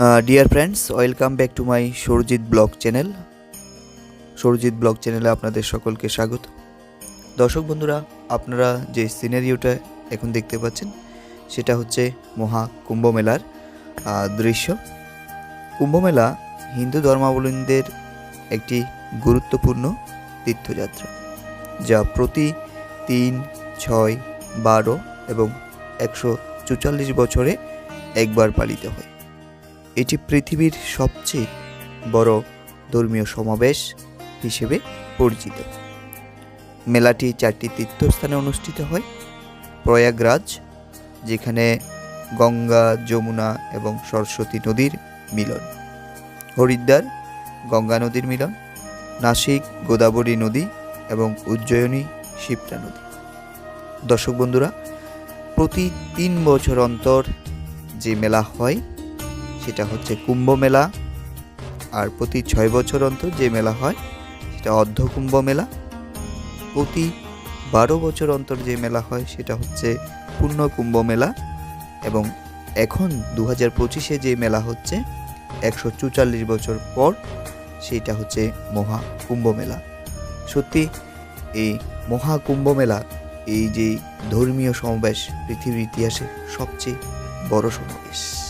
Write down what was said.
Dear friends welcome back to my Sourajit blog channel Sourajit blog চ্যানেলে আপনাদের সকলকে স্বাগত। দর্শক বন্ধুরা, আপনারা যে সিনারিওটা এখন দেখতে পাচ্ছেন, সেটা হচ্ছে মহা কুম্ভ মেলার দৃশ্য। কুম্ভমেলা হিন্দু ধর্মাবলম্বীদের একটি গুরুত্বপূর্ণ তীর্থযাত্রা, যা প্রতি তিন, ছয়, বারো এবং একশো চুচাল্লিশ বছরে একবার পালিত হয়। এটি পৃথিবীর সবচেয়ে বড় ধর্মীয় সমাবেশ হিসেবে পরিচিত। মেলাটি চারটি তীর্থস্থানে অনুষ্ঠিত হয়। প্রয়াগরাজ, যেখানে গঙ্গা, যমুনা এবং সরস্বতী নদীর মিলন। হরিদ্বার, গঙ্গা নদীর মিলন। নাসিক, গোদাবরী নদী এবং উজ্জয়িনী শিপ্রা নদী। দর্শক বন্ধুরা, প্রতি তিন বছর অন্তর যে মেলা হয় সেটা হচ্ছে কুম্ভ মেলা। আর প্রতি ছয় বছর অন্তর যে মেলা হয়, সেটা অর্ধ কুম্ভ মেলা। প্রতি বারো বছর অন্তর যে মেলা হয়, সেটা হচ্ছে পূর্ণ কুম্ভ মেলা। এবং এখন দু হাজার পঁচিশে যে মেলা হচ্ছে, একশো চুচাল্লিশ বছর পর সেইটা হচ্ছে মহা কুম্ভ মেলা। সত্যি, এই মহা কুম্ভ মেলা, এই যে ধর্মীয় সমাবেশ পৃথিবীর ইতিহাসে সবচেয়ে বড় সমাবেশ।